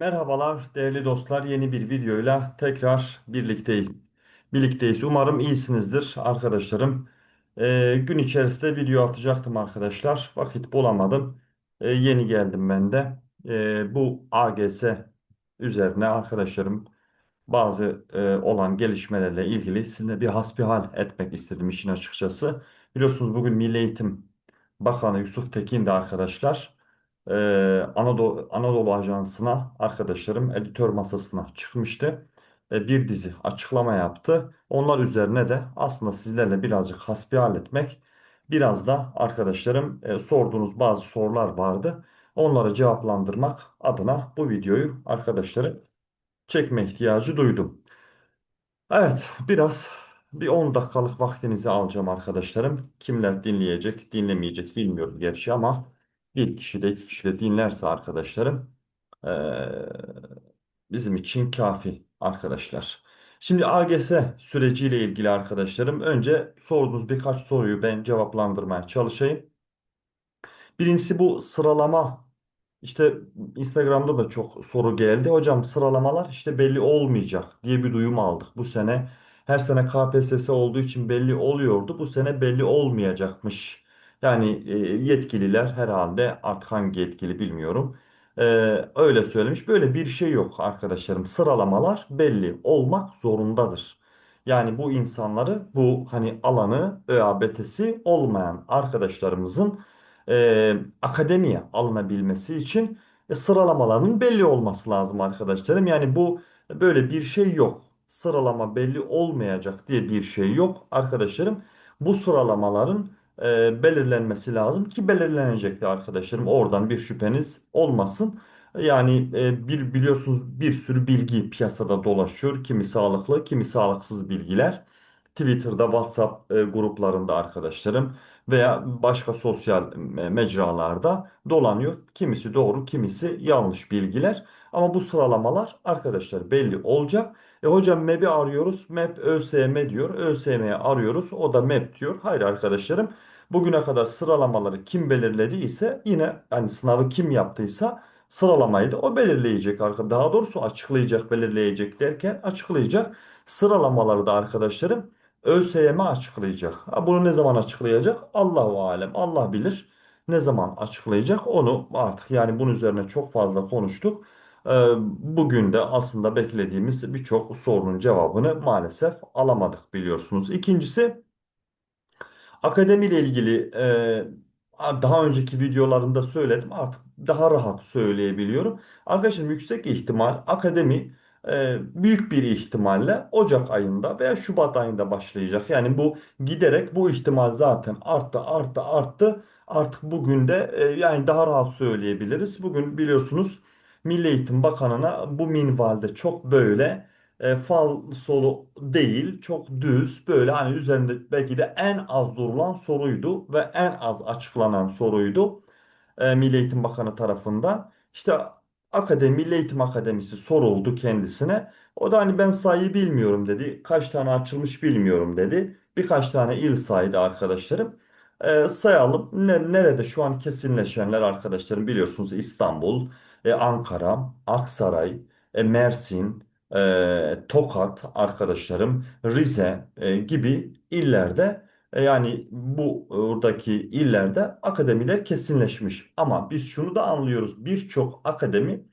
Merhabalar değerli dostlar. Yeni bir videoyla tekrar birlikteyiz. Birlikteyiz. Umarım iyisinizdir arkadaşlarım. Ee, gün içerisinde video atacaktım arkadaşlar. Vakit bulamadım. Ee, yeni geldim ben de. Ee, bu AGS üzerine arkadaşlarım bazı e, olan gelişmelerle ilgili sizinle bir hasbihal etmek istedim işin açıkçası. Biliyorsunuz bugün Milli Eğitim Bakanı Yusuf Tekin de arkadaşlar e, Anadolu, Anadolu Ajansı'na arkadaşlarım editör masasına çıkmıştı. E, bir dizi açıklama yaptı. Onlar üzerine de aslında sizlerle birazcık hasbihal etmek, biraz da arkadaşlarım e, sorduğunuz bazı sorular vardı. Onları cevaplandırmak adına bu videoyu arkadaşlarım çekme ihtiyacı duydum. Evet, biraz bir 10 dakikalık vaktinizi alacağım arkadaşlarım. Kimler dinleyecek, dinlemeyecek bilmiyorum gerçi ama bir kişi de iki kişi de dinlerse arkadaşlarım bizim için kafi arkadaşlar. Şimdi AGS süreciyle ilgili arkadaşlarım önce sorduğunuz birkaç soruyu ben cevaplandırmaya çalışayım. Birincisi bu sıralama işte Instagram'da da çok soru geldi. Hocam sıralamalar işte belli olmayacak diye bir duyum aldık. Bu sene her sene KPSS olduğu için belli oluyordu. Bu sene belli olmayacakmış. Yani e, yetkililer herhalde artık hangi yetkili bilmiyorum. e, öyle söylemiş. Böyle bir şey yok arkadaşlarım. Sıralamalar belli olmak zorundadır. Yani bu insanları bu hani alanı ÖABT'si olmayan arkadaşlarımızın e, akademiye alınabilmesi için e, sıralamalarının belli olması lazım arkadaşlarım. Yani bu böyle bir şey yok. Sıralama belli olmayacak diye bir şey yok arkadaşlarım. Bu sıralamaların e, belirlenmesi lazım ki belirlenecektir arkadaşlarım. Oradan bir şüpheniz olmasın. Yani e, bir biliyorsunuz bir sürü bilgi piyasada dolaşıyor. Kimi sağlıklı, kimi sağlıksız bilgiler. Twitter'da, WhatsApp e, gruplarında arkadaşlarım veya başka sosyal e, mecralarda dolanıyor. Kimisi doğru, kimisi yanlış bilgiler. Ama bu sıralamalar arkadaşlar belli olacak. E hocam MEB'i arıyoruz. MEB ÖSYM diyor. ÖSYM'yi arıyoruz. O da MEB diyor. Hayır arkadaşlarım. Bugüne kadar sıralamaları kim belirlediyse yine hani sınavı kim yaptıysa sıralamayı da o belirleyecek. Daha doğrusu açıklayacak, belirleyecek derken açıklayacak. Sıralamaları da arkadaşlarım ÖSYM açıklayacak. Ha, bunu ne zaman açıklayacak? Allahu alem. Allah bilir. Ne zaman açıklayacak onu artık yani bunun üzerine çok fazla konuştuk. Ee, bugün de aslında beklediğimiz birçok sorunun cevabını maalesef alamadık biliyorsunuz. İkincisi Akademiyle ilgili e, daha önceki videolarında söyledim artık daha rahat söyleyebiliyorum. Arkadaşlar yüksek ihtimal akademi e, büyük bir ihtimalle Ocak ayında veya Şubat ayında başlayacak. Yani bu giderek bu ihtimal zaten arttı arttı arttı. Artık bugün de e, yani daha rahat söyleyebiliriz. Bugün biliyorsunuz Milli Eğitim Bakanı'na bu minvalde çok böyle e, fal solu değil, çok düz böyle hani üzerinde belki de en az durulan soruydu ve en az açıklanan soruydu e, Milli Eğitim Bakanı tarafından. İşte Akademi, Milli Eğitim Akademisi soruldu kendisine. O da hani ben sayıyı bilmiyorum dedi. Kaç tane açılmış bilmiyorum dedi. Birkaç tane il saydı arkadaşlarım. E, sayalım. Ne- nerede şu an kesinleşenler arkadaşlarım biliyorsunuz İstanbul, e, Ankara, Aksaray, e, Mersin, e, Tokat arkadaşlarım, Rize e, gibi illerde e, yani bu buradaki illerde akademiler kesinleşmiş. Ama biz şunu da anlıyoruz. Birçok akademi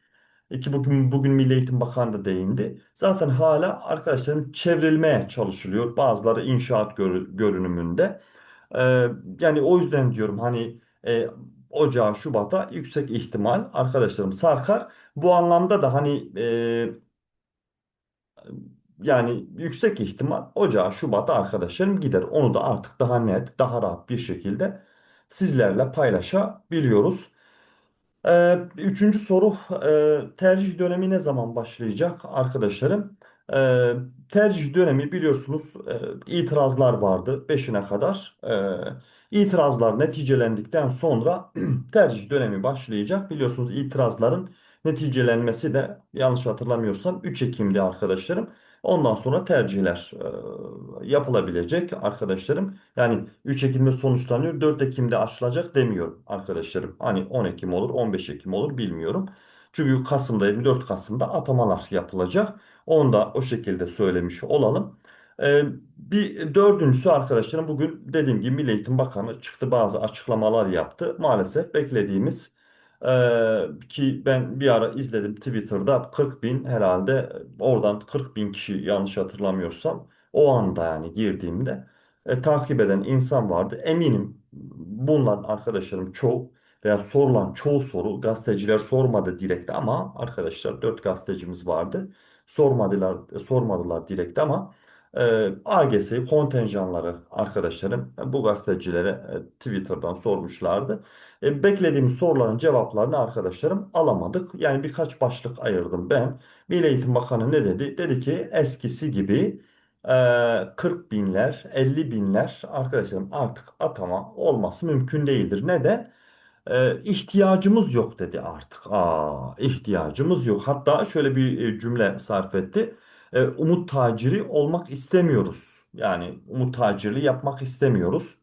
e, ki bugün bugün Milli Eğitim Bakanı da değindi. Zaten hala arkadaşlarım çevrilmeye çalışılıyor. Bazıları inşaat gör- görünümünde. E, yani o yüzden diyorum hani e, Ocağı, Şubat'a yüksek ihtimal arkadaşlarım sarkar. Bu anlamda da hani e, yani yüksek ihtimal Ocağı, Şubat'a arkadaşlarım gider. Onu da artık daha net, daha rahat bir şekilde sizlerle paylaşabiliyoruz. Ee, üçüncü soru e, tercih dönemi ne zaman başlayacak arkadaşlarım? Ee, tercih dönemi biliyorsunuz e, itirazlar vardı beşine kadar. Ee, itirazlar neticelendikten sonra tercih dönemi başlayacak. Biliyorsunuz itirazların neticelenmesi de yanlış hatırlamıyorsam 3 Ekim'de arkadaşlarım. Ondan sonra tercihler e, yapılabilecek arkadaşlarım. Yani 3 Ekim'de sonuçlanıyor. 4 Ekim'de açılacak demiyorum arkadaşlarım. Hani 10 Ekim olur, 15 Ekim olur bilmiyorum. Çünkü Kasım'da 24 Kasım'da atamalar yapılacak. Onu da o şekilde söylemiş olalım. Ee, bir dördüncüsü arkadaşlarım bugün dediğim gibi Milli Eğitim Bakanı çıktı bazı açıklamalar yaptı. Maalesef beklediğimiz ee, ki ben bir ara izledim Twitter'da 40 bin herhalde oradan 40 bin kişi yanlış hatırlamıyorsam o anda yani girdiğimde e, takip eden insan vardı. Eminim bunlar arkadaşlarım çoğu veya sorulan çoğu soru gazeteciler sormadı direkt ama arkadaşlar dört gazetecimiz vardı. Sormadılar sormadılar direkt ama e, AGS kontenjanları arkadaşlarım bu gazetecilere e, Twitter'dan sormuşlardı. E, beklediğimiz soruların cevaplarını arkadaşlarım alamadık. Yani birkaç başlık ayırdım ben. Milli Eğitim Bakanı ne dedi? Dedi ki eskisi gibi e, 40 binler, 50 binler arkadaşlarım artık atama olması mümkün değildir. Neden? E, ihtiyacımız yok dedi artık. Aa, ihtiyacımız yok. Hatta şöyle bir e, cümle sarf etti. E, umut taciri olmak istemiyoruz. Yani umut tacirliği yapmak istemiyoruz.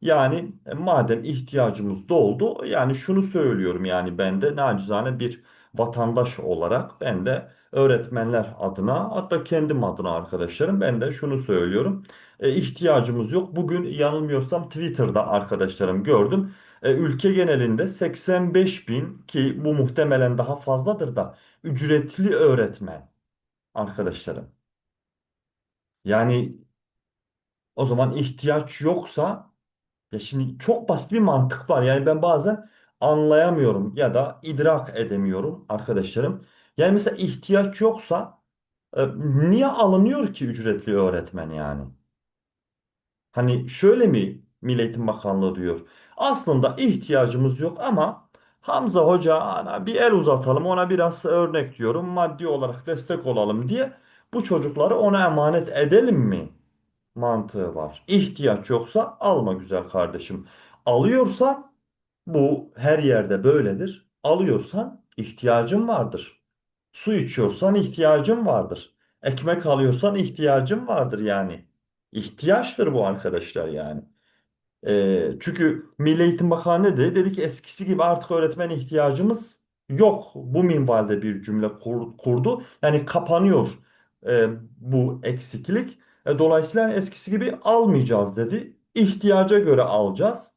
Yani e, madem ihtiyacımız doldu yani şunu söylüyorum yani ben de nacizane bir vatandaş olarak ben de öğretmenler adına hatta kendim adına arkadaşlarım ben de şunu söylüyorum. E, ihtiyacımız yok. Bugün yanılmıyorsam Twitter'da arkadaşlarım gördüm. E, ülke genelinde 85 bin ki bu muhtemelen daha fazladır da ücretli öğretmen arkadaşlarım. Yani o zaman ihtiyaç yoksa Ya şimdi çok basit bir mantık var. Yani ben bazen anlayamıyorum ya da idrak edemiyorum arkadaşlarım. Yani mesela ihtiyaç yoksa e, niye alınıyor ki ücretli öğretmen yani? Hani şöyle mi Milli Eğitim Bakanlığı diyor. Aslında ihtiyacımız yok ama Hamza Hoca ana bir el uzatalım ona biraz örnek diyorum maddi olarak destek olalım diye bu çocukları ona emanet edelim mi? mantığı var. İhtiyaç yoksa alma güzel kardeşim. Alıyorsan bu her yerde böyledir. Alıyorsan ihtiyacın vardır. Su içiyorsan ihtiyacın vardır. Ekmek alıyorsan ihtiyacın vardır yani. İhtiyaçtır bu arkadaşlar yani. Ee, çünkü Milli Eğitim Bakanı dedi? Dedi ki eskisi gibi artık öğretmen ihtiyacımız yok. Bu minvalde bir cümle kur- kurdu. Yani kapanıyor e, bu eksiklik. E, dolayısıyla eskisi gibi almayacağız dedi. İhtiyaca göre alacağız.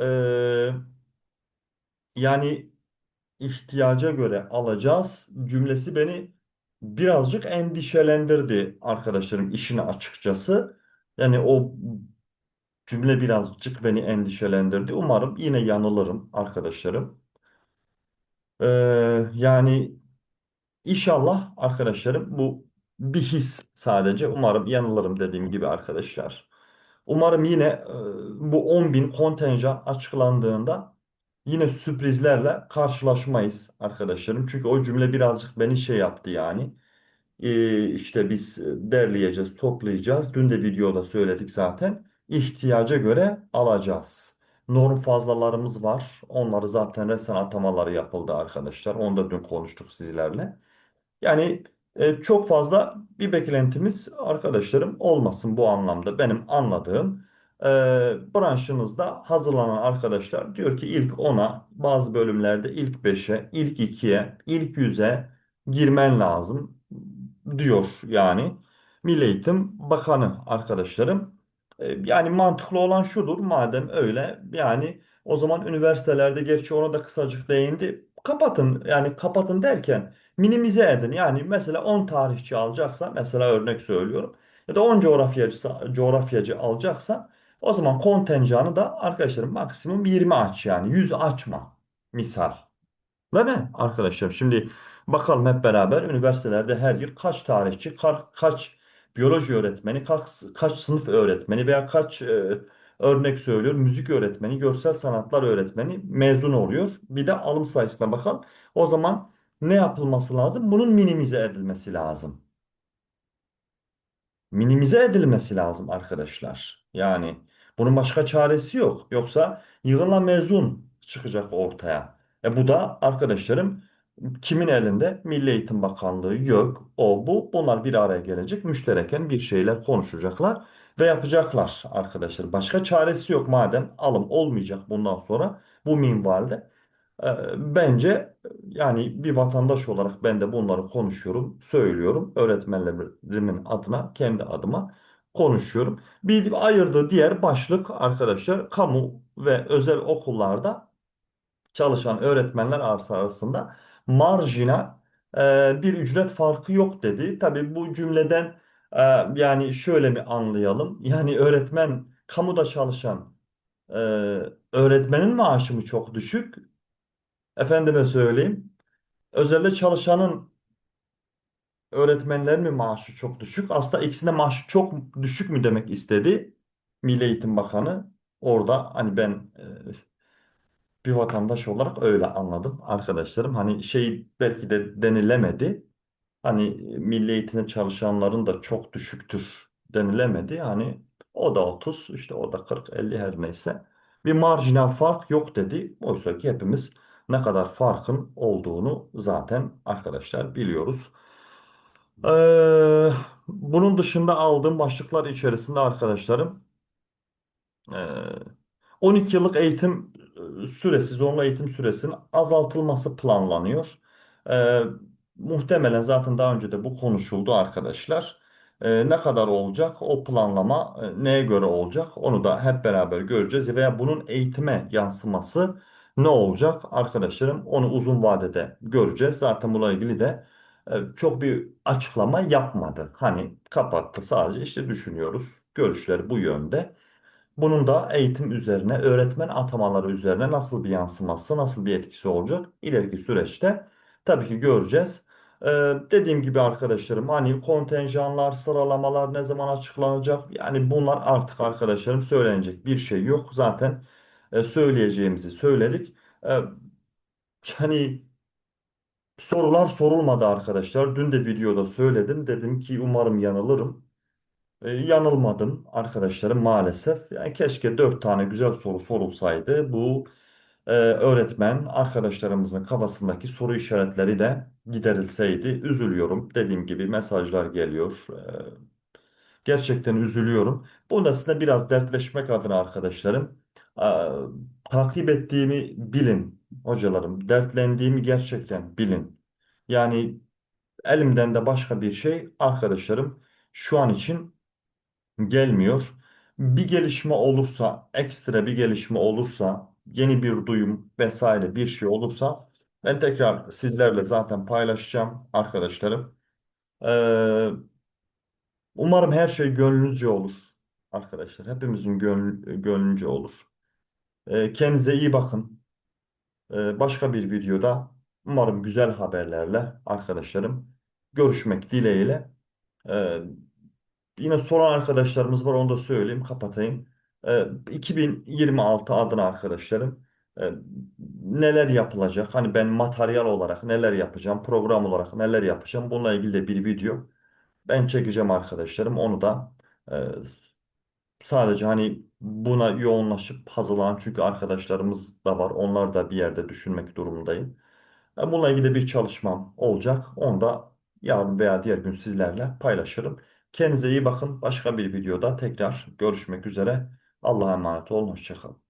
Ee, yani ihtiyaca göre alacağız cümlesi beni birazcık endişelendirdi arkadaşlarım işine açıkçası. Yani o Cümle birazcık beni endişelendirdi. Umarım yine yanılırım arkadaşlarım. Ee, yani inşallah arkadaşlarım bu bir his sadece. Umarım yanılırım dediğim gibi arkadaşlar. Umarım yine e, bu 10 bin kontenjan açıklandığında yine sürprizlerle karşılaşmayız arkadaşlarım. Çünkü o cümle birazcık beni şey yaptı yani. Ee, işte biz derleyeceğiz, toplayacağız. Dün de videoda söyledik zaten. İhtiyaca göre alacağız. Norm fazlalarımız var. Onları zaten resen atamaları yapıldı arkadaşlar. Onu da dün konuştuk sizlerle. Yani e, çok fazla bir beklentimiz arkadaşlarım olmasın bu anlamda. Benim anladığım e, branşınızda hazırlanan arkadaşlar diyor ki ilk 10'a bazı bölümlerde ilk 5'e, ilk 2'ye, ilk 100'e girmen lazım diyor yani. Milli Eğitim Bakanı arkadaşlarım. E, Yani mantıklı olan şudur madem öyle yani o zaman üniversitelerde gerçi ona da kısacık değindi. Kapatın yani kapatın derken minimize edin. Yani mesela 10 tarihçi alacaksa mesela örnek söylüyorum ya da 10 coğrafyacı, coğrafyacı alacaksa o zaman kontenjanı da arkadaşlarım maksimum 20 aç yani 100 açma misal. Değil mi arkadaşlar? Şimdi bakalım hep beraber üniversitelerde her yıl kaç tarihçi, ka- kaç biyoloji öğretmeni, kaç, kaç sınıf öğretmeni veya kaç e, örnek söylüyorum müzik öğretmeni, görsel sanatlar öğretmeni mezun oluyor. Bir de alım sayısına bakalım. O zaman ne yapılması lazım? Bunun minimize edilmesi lazım minimize edilmesi lazım arkadaşlar. Yani bunun başka çaresi yok. Yoksa yığınla mezun çıkacak ortaya. E bu da arkadaşlarım kimin elinde? Milli Eğitim Bakanlığı yok. O bu. Bunlar bir araya gelecek. Müştereken bir şeyler konuşacaklar ve yapacaklar arkadaşlar. Başka çaresi yok madem alım olmayacak bundan sonra bu minvalde. E, bence yani bir vatandaş olarak ben de bunları konuşuyorum, söylüyorum. Öğretmenlerimin adına, kendi adıma konuşuyorum. Bir ayırdığı diğer başlık arkadaşlar kamu ve özel okullarda çalışan öğretmenler arası arasında marjinal e, bir ücret farkı yok dedi. Tabii bu cümleden e, yani şöyle mi anlayalım? Yani öğretmen kamuda çalışan e, öğretmenin maaşı mı çok düşük? Efendime söyleyeyim. Özelde çalışanın öğretmenlerin mi maaşı çok düşük? Aslında ikisinde maaşı çok düşük mü demek istedi Milli Eğitim Bakanı. Orada hani ben e, bir vatandaş olarak öyle anladım arkadaşlarım. Hani şey belki de denilemedi. Hani milli eğitimde çalışanların da çok düşüktür denilemedi. Hani o da 30 işte o da 40 50 her neyse. Bir marjinal fark yok dedi. Oysa ki hepimiz ne kadar farkın olduğunu zaten arkadaşlar biliyoruz. Ee, bunun dışında aldığım başlıklar içerisinde arkadaşlarım ee, 12 yıllık eğitim e, süresi, zorunlu eğitim süresinin azaltılması planlanıyor. Ee, muhtemelen zaten daha önce de bu konuşuldu arkadaşlar. Ee, ne kadar olacak? O planlama e, neye göre olacak? Onu da hep beraber göreceğiz. Veya bunun eğitime yansıması ne olacak? Arkadaşlarım onu uzun vadede göreceğiz. Zaten bununla ilgili de e, çok bir açıklama yapmadı. Hani kapattı sadece işte düşünüyoruz. Görüşleri bu yönde. Bunun da eğitim üzerine, öğretmen atamaları üzerine nasıl bir yansıması, nasıl bir etkisi olacak ileriki süreçte tabii ki göreceğiz. Ee, dediğim gibi arkadaşlarım hani kontenjanlar, sıralamalar ne zaman açıklanacak? Yani bunlar artık arkadaşlarım söylenecek bir şey yok. Zaten e, söyleyeceğimizi söyledik. Ee, hani sorular sorulmadı arkadaşlar. Dün de videoda söyledim. Dedim ki umarım yanılırım. E, yanılmadım arkadaşlarım maalesef. Yani keşke dört tane güzel soru sorulsaydı. Bu e, öğretmen arkadaşlarımızın kafasındaki soru işaretleri de giderilseydi. Üzülüyorum. Dediğim gibi mesajlar geliyor. E, gerçekten üzülüyorum. Bu da sizinle biraz dertleşmek adına arkadaşlarım. e, takip ettiğimi bilin hocalarım. Dertlendiğimi gerçekten bilin. Yani elimden de başka bir şey arkadaşlarım şu an için gelmiyor. Bir gelişme olursa, ekstra bir gelişme olursa, yeni bir duyum vesaire bir şey olursa ben tekrar sizlerle zaten paylaşacağım arkadaşlarım. Ee, umarım her şey gönlünüzce olur arkadaşlar. Hepimizin gönlü, gönlünce olur. Ee, kendinize iyi bakın. Ee, başka bir videoda umarım güzel haberlerle arkadaşlarım görüşmek dileğiyle. Ee, Yine soran arkadaşlarımız var onu da söyleyeyim kapatayım. Ee, 2026 adına arkadaşlarım e, neler yapılacak? Hani ben materyal olarak neler yapacağım? Program olarak neler yapacağım? Bununla ilgili de bir video ben çekeceğim arkadaşlarım. Onu da e, sadece hani buna yoğunlaşıp hazırlanan çünkü arkadaşlarımız da var. Onlar da bir yerde düşünmek durumundayım. E, Bununla ilgili bir çalışmam olacak. Onu da yarın veya diğer gün sizlerle paylaşırım. Kendinize iyi bakın. Başka bir videoda tekrar görüşmek üzere. Allah'a emanet olun. Hoşça kalın.